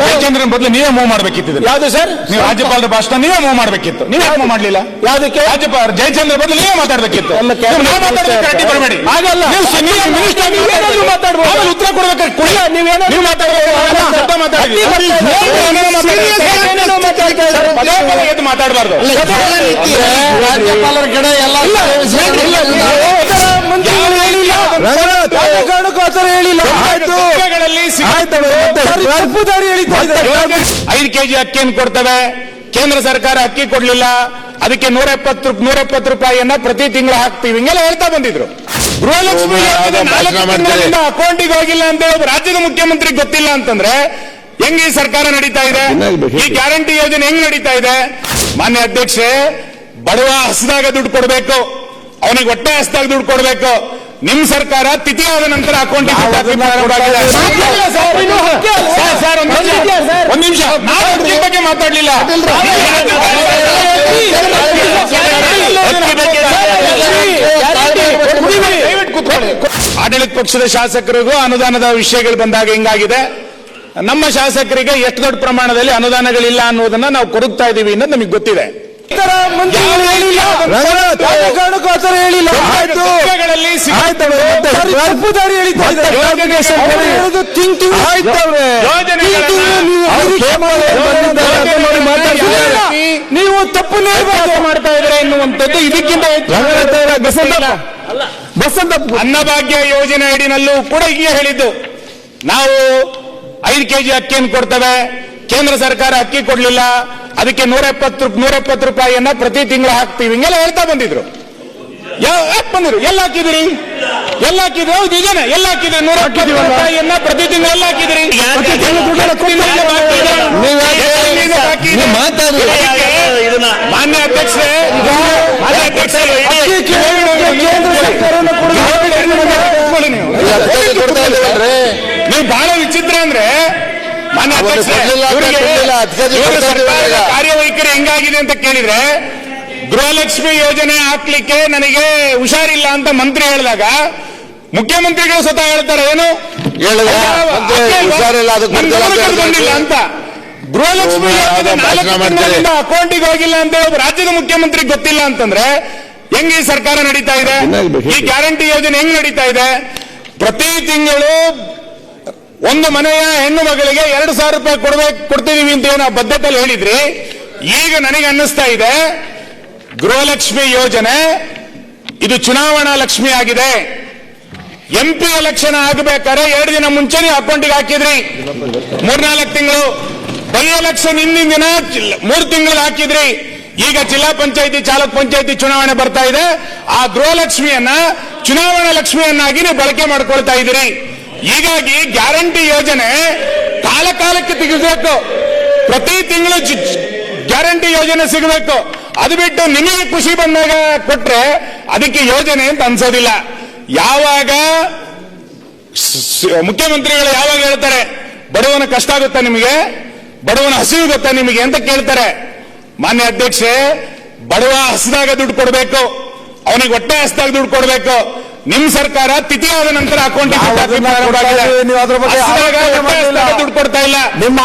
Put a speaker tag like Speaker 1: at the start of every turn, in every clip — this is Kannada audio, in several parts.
Speaker 1: ಜಯಚಂದ್ರನ್ ಬದಲು ನೀವೇ ಮೂವ್ ಮಾಡ್ಬೇಕಿತ್ತು.
Speaker 2: ಯಾವ್ದು ಸರ್
Speaker 1: ನೀವು ರಾಜ್ಯಪಾಲರ ಭಾಷಣ ನೀವೇ ಮೂವ್ ಮಾಡ್ಬೇಕಿತ್ತು ನೀವು ಮೂವ್ ಮಾಡ್ಲಿಲ್ಲ
Speaker 2: ಯಾವ್ದಕ್ಕೆ
Speaker 1: ರಾಜ್ಯಪಾಲ ಜಯಚಂದ್ರ ಬದಲು ನೀವೇ ಮಾತಾಡ್ಬೇಕಿತ್ತು
Speaker 2: ನಮ್ಮ
Speaker 1: ನೀವು ಬರಬೇಡಿ
Speaker 2: ಮಾತಾಡ್ಬೋದು.
Speaker 1: ಉತ್ತರ ಕೊಡ್ಬೇಕಾದ್ರೆ ಕೊಡಿ.
Speaker 2: ಇಲ್ಲ, ನೀವೇನಾದ್ರೂ
Speaker 1: ನೀವು ಮಾತಾಡಬಾರ್ದು
Speaker 3: ರಾಜ್ಯಪಾಲರ ಕಡೆ ಎಲ್ಲ
Speaker 2: ಹೇಳಿಲ್ಲ ಆಯ್ತು
Speaker 1: ಐದು ಕೆಜಿ ಅಕ್ಕಿಯನ್ನು ಕೊಡ್ತವೆ. ಕೇಂದ್ರ ಸರ್ಕಾರ ಅಕ್ಕಿ ಕೊಡ್ಲಿಲ್ಲ. ಅದಕ್ಕೆ ನೂರ ಎಪ್ಪತ್ತು ನೂರ ಎಪ್ಪತ್ತು ರೂಪಾಯಿಯನ್ನ ಪ್ರತಿ ತಿಂಗಳು ಹಾಕ್ತೀವಿ. ಹಿಂಗೆಲ್ಲ ಹೇಳ್ತಾ ಬಂದಿದ್ರು. ಗೃಹಲಕ್ಷ್ಮಿ ಅಕೌಂಟಿಗೆ ಹೋಗಿಲ್ಲ ಅಂತ ಹೇಳಿ ರಾಜ್ಯದ ಮುಖ್ಯಮಂತ್ರಿ ಗೊತ್ತಿಲ್ಲ ಅಂತಂದ್ರೆ ಹೆಂಗ್ ಈ ಸರ್ಕಾರ ನಡೀತಾ ಇದೆ? ಈ ಗ್ಯಾರಂಟಿ ಯೋಜನೆ ಹೆಂಗ್ ನಡೀತಾ ಇದೆ? ಮಾನ್ಯ ಅಧ್ಯಕ್ಷೆ ಬಡವ ಹಸದಾಗ ದುಡ್ಡು ಕೊಡ್ಬೇಕು. ಅವನಿಗೆ ಹೊಟ್ಟೆ ಹಸದಾಗ ದುಡ್ಡು ಕೊಡ್ಬೇಕು. ನಿಮ್ ಸರ್ಕಾರ ತಿಥಿ ಆದ ನಂತರ ಅಕೌಂಟಿಗೆ ಸರ್ ಒಂದ್ ನಿಮಿಷ ಒಂದ್ ನಿಮಿಷ ನಾವು ಅಕ್ಕಿ ಬಗ್ಗೆ ಮಾತಾಡ್ಲಿಲ್ಲ. ಆಡಳಿತ ಪಕ್ಷದ ಶಾಸಕರಿಗೂ ಅನುದಾನದ ವಿಷಯಗಳು ಬಂದಾಗ ಹಿಂಗಾಗಿದೆ. ನಮ್ಮ ಶಾಸಕರಿಗೆ ಎಷ್ಟು ದೊಡ್ಡ ಪ್ರಮಾಣದಲ್ಲಿ ಅನುದಾನಗಳಿಲ್ಲ ಅನ್ನೋದನ್ನ ನಾವು ಕೊರಗ್ತಾ ಇದ್ದೀವಿ ಅನ್ನೋದು ನಮಗೆ ಗೊತ್ತಿದೆ.
Speaker 2: ಉತ್ತರ ಮಂತ್ರಿಗಳು ಹೇಳಿಲ್ಲ. ರಾಜಕಾರಣಕ್ಕೂ ಆ ಥರ ಹೇಳಿಲ್ಲ ಆಯ್ತು.
Speaker 1: ಪುಸ್ತಕಗಳಲ್ಲಿ ಸಿಗ-
Speaker 2: ಸರಿ, ತಪ್ಪುದಾರಿ ಹೇಳಿದ್ದ. ಅವ್ರು ಹೇಳೋದು ತಿಂಗ್ ತಿಂಗ್ ಆಯ್ತವ್ರೆ
Speaker 1: ಯೋಜನೆಗಳನ್ನ-
Speaker 2: ನೀವು ತಪ್ಪು
Speaker 1: ಹೇಗೆ ಮಾಡ್ತಾ ಇದ್ರೆ ಎನ್ನುವಂಥದ್ದು ಇದಕ್ಕಿಂತ ಹೆಚ್ಚು
Speaker 2: ಬಸಂತ
Speaker 1: ಅನ್ನಭಾಗ್ಯ ಯೋಜನೆ ಅಡಿನಲ್ಲೂ ಕೂಡ ಹೀಗೆ ಹೇಳಿದ್ದು. ನಾವು ಐದು ಕೆಜಿ ಅಕ್ಕಿಯನ್ನು ಕೊಡ್ತೇವೆ. ಕೇಂದ್ರ ಸರ್ಕಾರ ಅಕ್ಕಿ ಕೊಡ್ಲಿಲ್ಲ. ಅದಕ್ಕೆ ನೂರ ಎಪ್ಪತ್ತು ನೂರ ಎಪ್ಪತ್ತು ರೂಪಾಯಿಯನ್ನ ಪ್ರತಿ ತಿಂಗಳು ಹಾಕ್ತೀವಿ. ಹಿಂಗೆಲ್ಲ ಹೇಳ್ತಾ ಬಂದಿದ್ರು. ಯಾವ- ಯಾಕ್ ಬಂದಿರು ಎಲ್ಲ ಹಾಕಿದಿರಿ? ಎಲ್ಲ ಹಾಕಿದ್ರು? ಹೌದು ನಿಜಾನೆ ಎಲ್ಲ ಹಾಕಿದ್ರಿ? ನೂರ ರೂಪಾಯಿಯನ್ನ ಪ್ರತಿ ತಿಂಗಳು ಎಲ್ಲ ಹಾಕಿದ್ರಿ? ಮಾನ್ಯ ಅಧ್ಯಕ್ಷರೇ ಮಾನ್ಯ ಅಧ್ಯಕ್ಷರೇ. ನೀವು ಬಹಳ ವಿಚಿತ್ರ ಅಂದ್ರೆ ಕಾರ್ಯವೈಖರಿ ಹೆಂಗಾಗಿದೆ ಅಂತ ಕೇಳಿದ್ರೆ ಗೃಹಲಕ್ಷ್ಮಿ ಯೋಜನೆ ಹಾಕ್ಲಿಕ್ಕೆ ನನಗೆ ಹುಷಾರಿಲ್ಲ ಅಂತ ಮಂತ್ರಿ ಹೇಳಿದಾಗ ಮುಖ್ಯಮಂತ್ರಿಗಳು ಸ್ವತಃ ಹೇಳ್ತಾರೆ ಏನು?
Speaker 3: ಹುಷಾರಿಲ್ಲ, ಅಂತ.
Speaker 1: ಗೃಹಲಕ್ಷ್ಮಿ ಯೋಜನೆ. ಅಕೌಂಟಿಗೆ ಹೋಗಿಲ್ಲ ಅಂತ ರಾಜ್ಯದ ಮುಖ್ಯಮಂತ್ರಿ ಗೊತ್ತಿಲ್ಲ ಅಂತಂದ್ರೆ ಹೆಂಗ್ ಈ ಸರ್ಕಾರ ನಡೀತಾ ಇದೆ? ಈ ಗ್ಯಾರಂಟಿ ಯೋಜನೆ ಹೆಂಗ್ ನಡೀತಾ ಇದೆ? ಪ್ರತಿ ತಿಂಗಳು ಒಂದು ಮನೆಯ ಹೆಣ್ಣು ಮಗಳಿಗೆ ಎರಡು ಸಾವಿರ ರೂಪಾಯಿ ಕೊಡ್ಬೇಕು ಕೊಡ್ತಿದೀವಿ ಅಂತ ಏನೋ ಬದ್ಧತೆಯಲ್ಲಿ ಹೇಳಿದ್ರಿ. ಈಗ ನನಗೆ ಅನ್ನಿಸ್ತಾ ಇದೆ, ಗೃಹಲಕ್ಷ್ಮಿ ಯೋಜನೆ, ಇದು ಚುನಾವಣಾ ಲಕ್ಷ್ಮಿ ಆಗಿದೆ. ಎಂಪಿ ಎಲೆಕ್ಷನ್ ಆಗಬೇಕಾದ್ರೆ ಎರಡು ದಿನ ಮುಂಚೆ ನೀವು ಅಕೌಂಟಿಗೆ ಹಾಕಿದ್ರಿ. ಮೂರ್ನಾಲ್ಕು ತಿಂಗಳು. ಬೈ ಎಲೆಕ್ಷನ್ ಹಿಂದಿನ ದಿನ ಮೂರ್ ತಿಂಗಳು ಹಾಕಿದ್ರಿ. ಈಗ ಜಿಲ್ಲಾ ಪಂಚಾಯತಿ ಚಾಲಕ ಪಂಚಾಯತಿ ಚುನಾವಣೆ ಬರ್ತಾ ಇದೆ. ಆ ಗೃಹಲಕ್ಷ್ಮಿಯನ್ನ, ಚುನಾವಣಾ ಲಕ್ಷ್ಮಿಯನ್ನಾಗಿ ನೀವು ಬಳಕೆ ಮಾಡ್ಕೊಳ್ತಾ ಇದ್ದೀರಿ. ಹೀಗಾಗಿ ಗ್ಯಾರಂಟಿ ಯೋಜನೆ ಕಾಲ ಕಾಲಕ್ಕೆ ಪ್ರತಿ ತಿಂಗಳು ಗ್ಯಾರಂಟಿ ಯೋಜನೆ ಸಿಗಬೇಕು. ಅದು ಬಿಟ್ಟು ನಿಮಗೆ ಖುಷಿ ಬಂದಾಗ ಕೊಟ್ರೆ ಅದಕ್ಕೆ ಯೋಜನೆ ಅಂತ ಅನ್ಸೋದಿಲ್ಲ. ಯಾವಾಗ ಮುಖ್ಯಮಂತ್ರಿಗಳು ಯಾವಾಗ ಹೇಳ್ತಾರೆ, ಬಡವನ ಕಷ್ಟ ಆಗುತ್ತಾ ನಿಮಗೆ? ಬಡವನ ಹಸಿವು ಗೊತ್ತಾ ನಿಮಗೆ ಅಂತ ಕೇಳ್ತಾರೆ. ಮಾನ್ಯ ಅಧ್ಯಕ್ಷೆ, ಬಡವ ಹಸಿದಾಗ ದುಡ್ಡು ಕೊಡಬೇಕು, ಅವನಿಗೆ ಹೊಟ್ಟೆ ಹಸಿದಾಗ ದುಡ್ಡು ಕೊಡಬೇಕು. ನಿಮ್ ಸರ್ಕಾರ ತಿಥಿ ಆದ ನಂತರ
Speaker 2: ಅಕೌಂಟ್.
Speaker 1: ದುಡ್ಡು ಕೊಡ್ತಾ ಇಲ್ಲ.
Speaker 2: ನಿಮ್ಮ.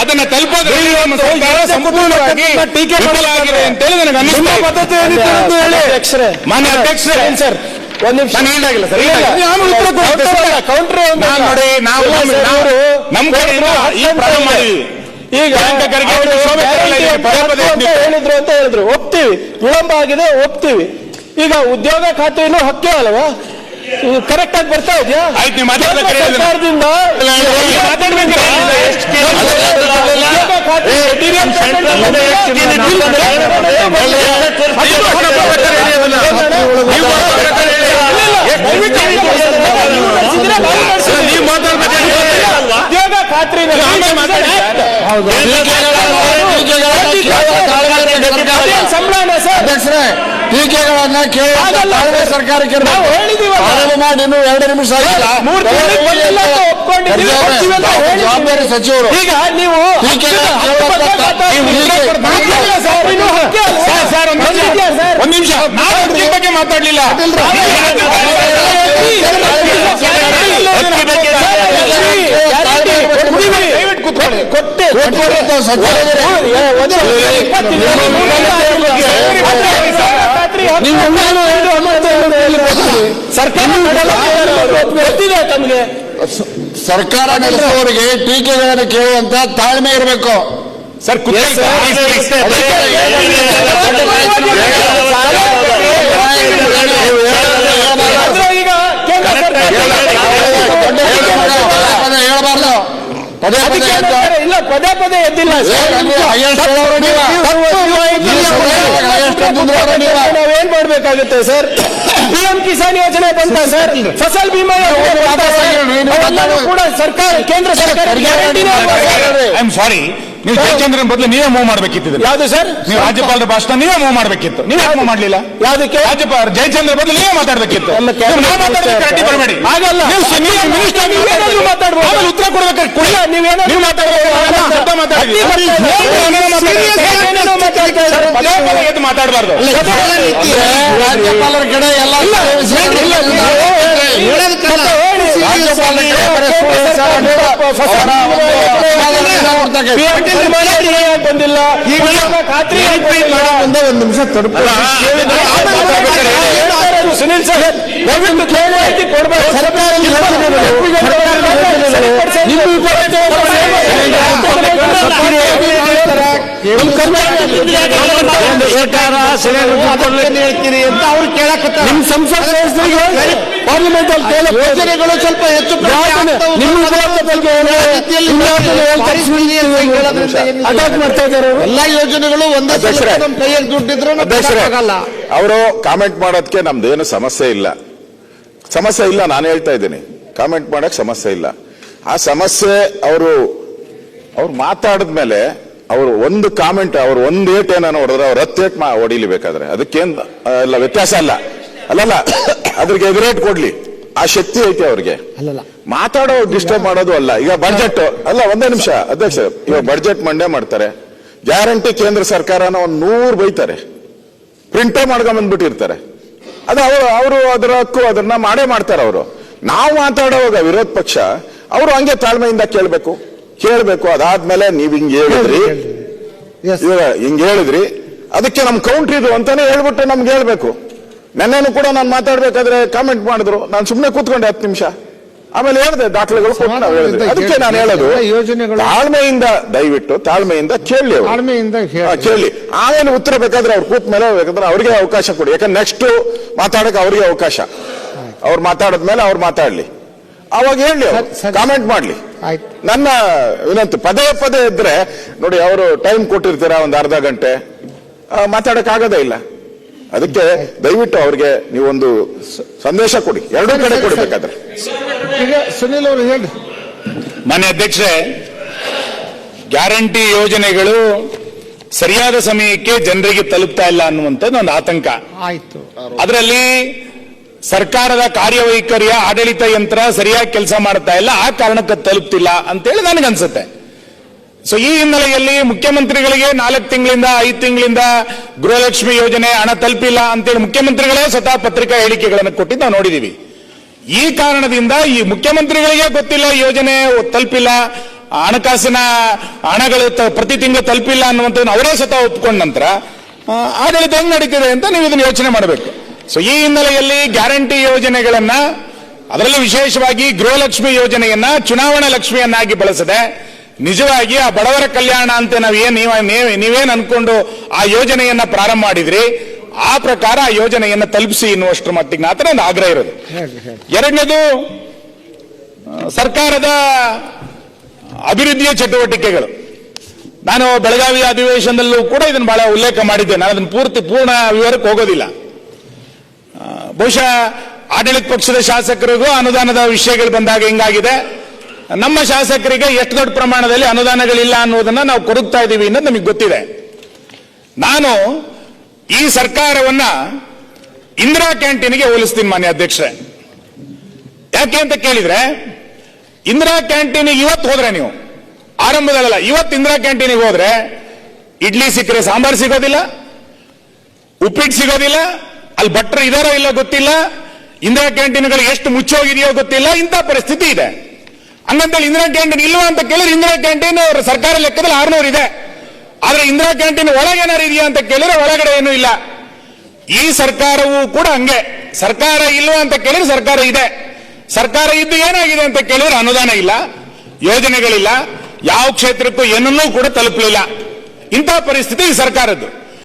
Speaker 1: ಅದನ್ನ ತಲುಪೋದ್ರಲ್ಲಿ ನಮ್ಮ ಸರ್ಕಾರ ಸಂಪೂರ್ಣವಾಗಿ ಅಂತೇಳಿ ನನಗೆ. ಮಾನ್ಯ ಅಧ್ಯಕ್ಷರೇ.
Speaker 2: ಸರ್ ಒಂದ್ ನಿಮಿಷ.
Speaker 1: ಹೇಳಾಗಿಲ್ಲ ಸರ್.
Speaker 2: ಕೌಂಟ್ರ್
Speaker 1: ನೋಡಿ ನಾವು ನಮ್ಮ ಕಡೆಯಿಂದ ಈ ಪ್ರಾರಂಭ ಮಾಡಿದ್ವಿ.
Speaker 2: ಈಗ ಹೇಳಿದ್ರು ಅಂತ ಹೇಳಿದ್ರು ಒಪ್ತೀವಿ ವಿಳಂಬ ಆಗಿದೆ ಒಪ್ತೀವಿ ಈಗ ಉದ್ಯೋಗ ಖಾತೆಯನ್ನು ಹಕ್ಕೇ ಅಲ್ವಾ ಕರೆಕ್ಟ್ ಆಗಿ ಬರ್ತಾ ಇದೆಯಾ. ಸರ್ಕಾರದಿಂದ ಖಾತೆ ಖಾತ್ರಿ ಸಂಭ್ರಮ ಸರ್.
Speaker 3: ಟೀಕೆಗಳನ್ನ ಕೇಳಿ. ತಾಳ್ಮೆ ಸರ್ಕಾರಕ್ಕೆ.
Speaker 2: ನಾವು.
Speaker 3: ಪ್ರಾರಂಭ ಮಾಡಿ ಇನ್ನು ಎರಡು ನಿಮಿಷ ಆಗಿಲ್ಲ.
Speaker 2: ಮೂರು ತಿಂಗಳಿಗೆ ಬಂದಿಲ್ಲ ಒಂದ್ ನಿಮಿಷ.
Speaker 3: ಬಗ್ಗೆ ಅವರೇ,
Speaker 2: ಒಪ್ತೀವಿ ಅಂತ
Speaker 3: ನಾವು
Speaker 2: ಹೇಳಿದ್ದೀವಿ.
Speaker 3: ಜವಾಬ್ದಾರಿ ಸಚಿವರು
Speaker 2: ಈಗ ನೀವು
Speaker 3: ಟೀಕೆಗಳ
Speaker 2: ಹತ್ತು ಬಗ್ಗೆ ಮಾತಾಡ್ತೀವಿ.
Speaker 3: ನೀವು ಉತ್ತರ ಕೊಡ್ತಾ
Speaker 2: ಮಾತಾಡಿಲ್ಲ ಸರ್, ಇನ್ನು ಹಕ್ಕೆ ಅಲ್ವಾ?
Speaker 1: ಸರ್, ಸರ್, ಒಂದ್ ನಿಮಿಷ.
Speaker 2: ಬಂದಿದ್ಯಾ ಸರ್?
Speaker 1: ಒಂದ್ ನಿಮಿಷ ನಾವು ಅದ್ರ ಬಗ್ಗೆ ಮಾತಾಡ್ಲಿಲ್ಲ
Speaker 2: ಕೊಟ್ಟೆ. ಸರ್ಕಾರ ತಮಗೆ
Speaker 3: ಸರ್ಕಾರ ನಡೆಸುವವರಿಗೆ ಟೀಕೆಗಳನ್ನು ಕೇಳುವಂತ ತಾಳ್ಮೆ ಇರಬೇಕು
Speaker 1: ಸರ್
Speaker 3: ಹೇಳಬಾರ್ದು ಪದೇ ಪದೇ
Speaker 2: ಪದೇ ಪದೇ ಎದ್ದಿಲ್ಲ. ನಾವೇನ್ ಮಾಡ್ಬೇಕಾಗುತ್ತೆ ಸರ್ ಪಿಎಂ ಕಿಸಾನ್ ಯೋಜನೆ ಬಂತ ಸರ್ ಫಸಲ್ ಬಿಮಾ ಯೋಜನೆ ಕೂಡ ಸರ್ಕಾರ ಕೇಂದ್ರ ಸರ್ಕಾರ
Speaker 1: ಐ ಆಮ್ ಸಾರಿ ನೀವು ಜಯಚಂದ್ರನ್ ಬದಲು ನೀವೇ ಮೂವ್ ಮಾಡ್ಬೇಕಿತ್ತು.
Speaker 2: ಯಾವ್ದು ಸರ್
Speaker 1: ನೀವು ರಾಜ್ಯಪಾಲರ ಭಾಷಣ ನೀವೇ ಮೂವ್ ಮಾಡ್ಬೇಕಿತ್ತು ನೀವೇ ಮೂವ್ ಮಾಡ್ಲಿಲ್ಲ
Speaker 2: ಯಾವ್ದಕ್ಕೆ
Speaker 1: ರಾಜ್ಯಪಾಲ ಜಯಚಂದ್ರ ಬದಲು ನೀವೇ ಮಾತಾಡ್ಬೇಕಿತ್ತು ಬರಬೇಡಿ
Speaker 2: ಆಗಲ್ಲ. ಮಾತಾಡ್ಬೋದು.
Speaker 1: ಉತ್ತರ ಕೊಡ್ಬೇಕಾದ್ರೆ ಕೂಡ
Speaker 2: ಇಲ್ಲ, ನೀವೇನಾದ್ರು
Speaker 1: ನೀವು ಮಾತಾಡ್ಬೇಕು ಮಾತಾಡಬಾರ್ದು
Speaker 3: ರಾಜ್ಯಪಾಲರ ಕಡೆ ಎಲ್ಲ
Speaker 2: ಬಂದಿಲ್ಲ ಉದ್ಯೋಗ ಖಾತ್ರಿ ಬಂದಿಲ್ಲ?
Speaker 3: ಒಂದು ನಿಮಿಷ ತಡುಪ
Speaker 2: ಹೇಳ್ತಾರೆ ಅದು ಸುನಿಲ್ ಸರ್ ದಯವಿಟ್ಟು ಕೇಳಿ ಸರ್ಕಾರ ಸರ್ಕಾರ
Speaker 3: ಹೇಳ್ತೀರಿ ಅಂತ ಅವ್ರು ಕೇಳಕತ್ತಾರೆ
Speaker 2: ನಿಮ್ ಸಂಸದ ಪಾರ್ಲಿಮೆಂಟ್ ಅಲ್ಲಿ
Speaker 3: ಯೋಜನೆಗಳು ಸ್ವಲ್ಪ ಹೆಚ್ಚು
Speaker 2: ಅಟ್ಯಾಕ್ ಮಾಡ್ತಾ ಇದ್ದಾರೆ.
Speaker 3: ಎಲ್ಲಾ ಯೋಜನೆಗಳು ಒಂದೇ ಕೈಯಲ್ಲಿ ದುಡ್ಡಿದ್ರು ಆಗಲ್ಲ.
Speaker 4: ಅವರು ಕಾಮೆಂಟ್ ಮಾಡೋದಕ್ಕೆ ನಮ್ದೇನು ಸಮಸ್ಯೆ ಇಲ್ಲ. ಸಮಸ್ಯೆ ಇಲ್ಲ ನಾನು ಹೇಳ್ತಾ ಇದ್ದೀನಿ. ಕಾಮೆಂಟ್ ಮಾಡಕ್ ಸಮಸ್ಯೆ ಇಲ್ಲ. ಆ ಸಮಸ್ಯೆ ಅವರು ಅವ್ರು ಮಾತಾಡಿದ್ಮೇಲೆ ಅವರು ಒಂದು ಕಾಮೆಂಟ್ ಅವ್ರು ಒಂದು ಏಟ್ ಏನಾನ ಹೊಡೆದ್ರೆ ಅವ್ರು ಹತ್ತು ಏಟ್ ಮಾ ಹೊಡಿಲಿ ಬೇಕಾದ್ರೆ ಅದಕ್ಕೇನ್ ಎಲ್ಲ ವ್ಯತ್ಯಾಸ ಅಲ್ಲ. ಅಲ್ಲಲ್ಲ ಅದ್ರಿಗೆ ಎದುರೇಟ್ ಕೊಡ್ಲಿ. ಆ ಶಕ್ತಿ ಐತೆ ಅವ್ರಿಗೆ. ಮಾತಾಡೋ ಡಿಸ್ಟರ್ಬ್ ಮಾಡೋದು ಅಲ್ಲ. ಈಗ ಬಜೆಟ್ ಅಲ್ಲ ಒಂದೇ ನಿಮಿಷ ಅಧ್ಯಕ್ಷ ಇವಾಗ ಬಜೆಟ್ ಮಂಡೇ ಮಾಡ್ತಾರೆ. ಗ್ಯಾರಂಟಿ ಕೇಂದ್ರ ಸರ್ಕಾರನ ಒಂದ್ ನೂರು ಬೈತಾರೆ. ಪ್ರಿಂಟೇ ಮಾಡ್ಕೊಂಬಂದ್ಬಿಟ್ಟಿರ್ತಾರೆ ಅದು ಅವರು ಅವರು ಅದರ ಹಕ್ಕು ಅದನ್ನ ಮಾಡೇ ಮಾಡ್ತಾರೆ ಅವರು. ನಾವು ಮಾತಾಡೋವಾಗ ವಿರೋಧ ಪಕ್ಷ ಅವರು ಹಂಗೆ ತಾಳ್ಮೆಯಿಂದ ಕೇಳಬೇಕು. ಕೇಳಬೇಕು ಅದಾದ್ಮೇಲೆ ನೀವ್ ಹಿಂಗ್ ಹೇಳಿದ್ರಿ. ಹಿಂಗ್ ಹೇಳಿದ್ರಿ. ಅದಕ್ಕೆ ನಮ್ ಕೌಂಟ್ರಿ ಇದು ಅಂತಾನೆ ಹೇಳ್ಬಿಟ್ಟು ನಮ್ಗೆ ಹೇಳ್ಬೇಕು. ನೆನ್ನೆನೂ ಕೂಡ ನಾನು ಮಾತಾಡ್ಬೇಕಾದ್ರೆ ಕಾಮೆಂಟ್ ಮಾಡಿದ್ರು. ನಾನು ಸುಮ್ಮನೆ ಕೂತ್ಕೊಂಡೆ ಹತ್ತು ನಿಮಿಷ. ಆಮೇಲೆ ಹೇಳಿದೆ ದಾಖಲೆಗಳು ಕೊಟ್ಟು ನಾವು ಹೇಳಿದ್ವಿ ಅದಕ್ಕೆ ನಾನು ಹೇಳೋದು
Speaker 3: ಯೋಜನೆಗಳು-
Speaker 4: ತಾಳ್ಮೆಯಿಂದ ದಯವಿಟ್ಟು ತಾಳ್ಮೆಯಿಂದ ಕೇಳಿ
Speaker 3: ತಾಳ್ಮೆಯಿಂದ
Speaker 4: ಕೇಳಿ. ಆಮೇಲೆ ಉತ್ತರ ಬೇಕಾದ್ರೆ ಅವ್ರು ಕೂತ್ ಮೇಲೆ ಬೇಕಾದ್ರೆ ಅವ್ರಿಗೆ ಅವಕಾಶ ಕೊಡಿ. ಯಾಕಂದ್ರೆ ನೆಕ್ಸ್ಟ್ ಮಾತಾಡಕ್ಕೆ ಅವ್ರಿಗೆ ಅವಕಾಶ. ಅವ್ರು ಮಾತಾಡಿದ್ಮೇಲೆ ಅವ್ರು ಮಾತಾಡ್ಲಿ. ಅವಾಗ ಹೇಳಿ ಕಾಮೆಂಟ್ ಮಾಡ್ಲಿ.
Speaker 3: ಆಯ್ತು.
Speaker 4: ನನ್ನ ವಿನಂತಿ ಪದೇ ಪದೇ ಇದ್ರೆ ನೋಡಿ ಅವರು ಟೈಮ್ ಕೊಟ್ಟಿರ್ತೀರಾ ಒಂದು ಅರ್ಧ ಗಂಟೆ ಮಾತಾಡಕ್ ಆಗದೇ ಇಲ್ಲ. ಅದಕ್ಕೆ ದಯವಿಟ್ಟು ಅವ್ರಿಗೆ ನೀವೊಂದು ಸಂದೇಶ ಕೊಡಿ. ಎರಡೂ ಕಡೆ
Speaker 3: ಕೊಡ್ಬೇಕಾದ್ರೆ. ಸುನಿಲ್ ಅವರು ಹೇಳಿ.
Speaker 1: ಮನೆ ಅಧ್ಯಕ್ಷರೇ ಗ್ಯಾರಂಟಿ ಯೋಜನೆಗಳು ಸರಿಯಾದ ಸಮಯಕ್ಕೆ ಜನರಿಗೆ ತಲುಪ್ತಾ ಇಲ್ಲ ಅನ್ನುವಂಥದ್ದು ಒಂದು ಆತಂಕ.
Speaker 3: ಆಯ್ತು.
Speaker 1: ಅದರಲ್ಲಿ ಸರ್ಕಾರದ ಕಾರ್ಯವೈಖರಿಯ ಆಡಳಿತ ಯಂತ್ರ ಸರಿಯಾಗಿ ಕೆಲಸ ಮಾಡ್ತಾ ಇಲ್ಲ, ಆ ಕಾರಣಕ್ಕೆ ತಲುಪ್ತಿಲ್ಲ ಅಂತೇಳಿ ನನಗನ್ಸುತ್ತೆ. ಸೊ ಈ ಹಿನ್ನೆಲೆಯಲ್ಲಿ ಮುಖ್ಯಮಂತ್ರಿಗಳಿಗೆ ನಾಲ್ಕು ತಿಂಗಳಿಂದ, ಐದು ತಿಂಗಳಿಂದ ಗೃಹಲಕ್ಷ್ಮಿ ಯೋಜನೆ ಹಣ ತಲುಪಿಲ್ಲ ಅಂತೇಳಿ ಮುಖ್ಯಮಂತ್ರಿಗಳೇ ಸ್ವತಃ ಪತ್ರಿಕಾ ಹೇಳಿಕೆಗಳನ್ನು ಕೊಟ್ಟಿದ್ದು ನಾವು ನೋಡಿದೀವಿ ಈ ಕಾರಣದಿಂದ ಈ ಮುಖ್ಯಮಂತ್ರಿಗಳಿಗೆ ಗೊತ್ತಿಲ್ಲ ಯೋಜನೆ ತಲುಪಿಲ್ಲ, ಹಣಕಾಸಿನ ಹಣಗಳು ಪ್ರತಿ ತಿಂಗಳು ತಲುಪಿಲ್ಲ ಅನ್ನುವಂಥದ್ದನ್ನು ಅವರೇ ಸ್ವತಃ ಒಪ್ಕೊಂಡ ನಂತರ ಆಡಳಿತ ಹೆಂಗ್ ನಡೀತಿದೆ ಅಂತ ನೀವು ಇದನ್ನು ಯೋಚನೆ ಮಾಡಬೇಕು. ಸೊ ಈ ಹಿನ್ನೆಲೆಯಲ್ಲಿ ಗ್ಯಾರಂಟಿ ಯೋಜನೆಗಳನ್ನ ಅದರಲ್ಲೂ ವಿಶೇಷವಾಗಿ ಗೃಹಲಕ್ಷ್ಮಿ ಯೋಜನೆಯನ್ನ ಚುನಾವಣಾ ಲಕ್ಷ್ಮಿಯನ್ನಾಗಿ ಬಳಸದೆ ನಿಜವಾಗಿ ಆ ಬಡವರ ಕಲ್ಯಾಣ ಅಂತ ನಾವು ಏನು ನೀವೇನು ನೀವ್- ನೀವೇನ್ ಅನ್ಕೊಂಡು ಆ ಯೋಜನೆಯನ್ನ ಪ್ರಾರಂಭ ಮಾಡಿದ್ರಿ ಆ ಪ್ರಕಾರ ಆ ಯೋಜನೆಯನ್ನ ತಲುಪಿಸಿ ಎನ್ನುವಷ್ಟರ ಮಟ್ಟಿಗೆ ಮಾತ್ರ ಒಂದು ಆಗ್ರಹ ಇರೋದು. ಎರಡನೇದು ಸರ್ಕಾರದ ಅಭಿವೃದ್ಧಿಯ ಚಟುವಟಿಕೆಗಳು. ನಾನು ಬೆಳಗಾವಿ ಅಧಿವೇಶನದಲ್ಲೂ ಕೂಡ ಇದನ್ನು ಬಹಳ ಉಲ್ಲೇಖ ಮಾಡಿದ್ದೆ ನಾನು ಅದನ್ನು ಪೂರ್ತಿ ಪೂರ್ಣ ವಿವರಕ್ಕೆ ಹೋಗೋದಿಲ್ಲ. ಬಹುಶಃ ಆಡಳಿತ ಪಕ್ಷದ ಶಾಸಕರಿಗೂ ಅನುದಾನದ ವಿಷಯಗಳು ಬಂದಾಗ ಹಿಂಗಾಗಿದೆ. ನಮ್ಮ ಶಾಸಕರಿಗೆ ಎಷ್ಟು ದೊಡ್ಡ ಪ್ರಮಾಣದಲ್ಲಿ ಅನುದಾನಗಳಿಲ್ಲ ಅನ್ನೋದನ್ನ ನಾವು ಕೊರಗ್ತಾ ಇದ್ದೀವಿ ಅನ್ನೋದು ನಮಗೆ ಗೊತ್ತಿದೆ. ನಾನು ಈ ಸರ್ಕಾರವನ್ನ ಇಂದಿರಾ ಕ್ಯಾಂಟೀನ್ಗೆ ಹೋಲಿಸ್ತೀನಿ ಮಾನ್ಯ ಅಧ್ಯಕ್ಷರೇ. ಯಾಕೆ ಅಂತ ಕೇಳಿದ್ರೆ, ಇಂದಿರಾ ಕ್ಯಾಂಟೀನಿಗೆ ಇವತ್ತು ಹೋದ್ರೆ ನೀವು ಆರಂಭದಲ್ಲ ಇವತ್ತು ಇಂದಿರಾ ಕ್ಯಾಂಟೀನಿಗೆ ಹೋದ್ರೆ, ಇಡ್ಲಿ ಸಿಕ್ಕರೆ ಸಾಂಬಾರ್ ಸಿಗೋದಿಲ್ಲ, ಉಪ್ಪಿಟ್ಟು ಸಿಗೋದಿಲ್ಲ ಅಲ್ಲಿ ಭಟ್ರು ಇದಾರೋ ಇಲ್ಲ ಗೊತ್ತಿಲ್ಲ. ಇಂದಿರಾ ಕ್ಯಾಂಟೀನ್ಗಳು ಎಷ್ಟು ಮುಚ್ಚೋಗಿದೆಯೋ ಗೊತ್ತಿಲ್ಲ. ಇಂಥ ಪರಿಸ್ಥಿತಿ ಇದೆ. ಹಂಗಂತೇಳಿ ಇಂದಿರಾ ಕ್ಯಾಂಟೀನ್ ಇಲ್ವಾ ಅಂತ ಕೇಳಿದ್ರೆ ಇಂದಿರಾ ಕ್ಯಾಂಟೀನ್ ಸರ್ಕಾರ ಲೆಕ್ಕದಲ್ಲಿ ಆರ್ನೂರು ಇದೆ. ಆದ್ರೆ ಇಂದಿರಾ ಕ್ಯಾಂಟೀನ್ ಒಳಗೆ ಏನಾರು ಇದೆಯಾ ಅಂತ ಕೇಳಿದ್ರೆ ಒಳಗಡೆ ಏನೂ ಇಲ್ಲ. ಈ ಸರ್ಕಾರವೂ ಕೂಡ ಹಂಗೆ. ಸರ್ಕಾರ ಇಲ್ವಾ ಅಂತ ಕೇಳಿದ್ರೆ ಸರ್ಕಾರ ಇದೆ. ಸರ್ಕಾರ ಇದ್ದು ಏನಾಗಿದೆ ಅಂತ ಕೇಳಿದ್ರೆ ಅನುದಾನ ಇಲ್ಲ, ಯೋಜನೆಗಳಿಲ್ಲ, ಯಾವ ಕ್ಷೇತ್ರಕ್ಕೂ ಏನನ್ನೂ ಕೂಡ ತಲುಪಲಿಲ್ಲ. ಇಂತಹ ಪರಿಸ್ಥಿತಿ ಈ ಸರ್ಕಾರದ್ದು.